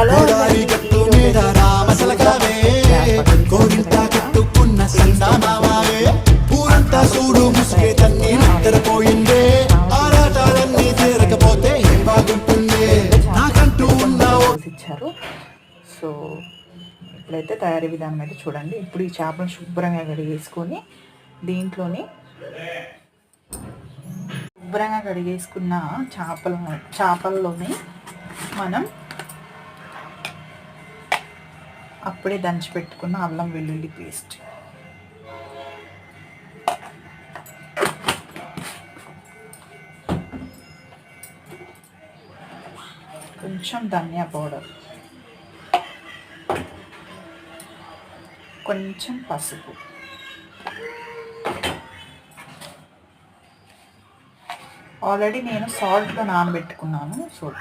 చేయాలో గోదావరి గట్టు మీద రామసలకావే గోరింట కట్టుకున్న సందామావే ఊరంతా చూడు ముసుగే తన్ని నిద్రపోయిందే ఆరాటాలన్నీ తీరకపోతే ఏం బాగుంటుంది? నాకంటూ ఇచ్చారు. సో ఇప్పుడైతే తయారీ విధానం అయితే చూడండి. ఇప్పుడు ఈ చేపలను శుభ్రంగా కడిగేసుకొని దీంట్లోని శుభ్రంగా కడిగేసుకున్న చేపల చేపల్లోని మనం అప్పుడే దంచి పెట్టుకున్న అల్లం వెల్లుల్లి పేస్ట్. కొంచెం ధనియా పౌడర్. కొంచెం పసుపు. ఆల్రెడీ నేను సాల్ట్లో నానబెట్టుకున్నాను సో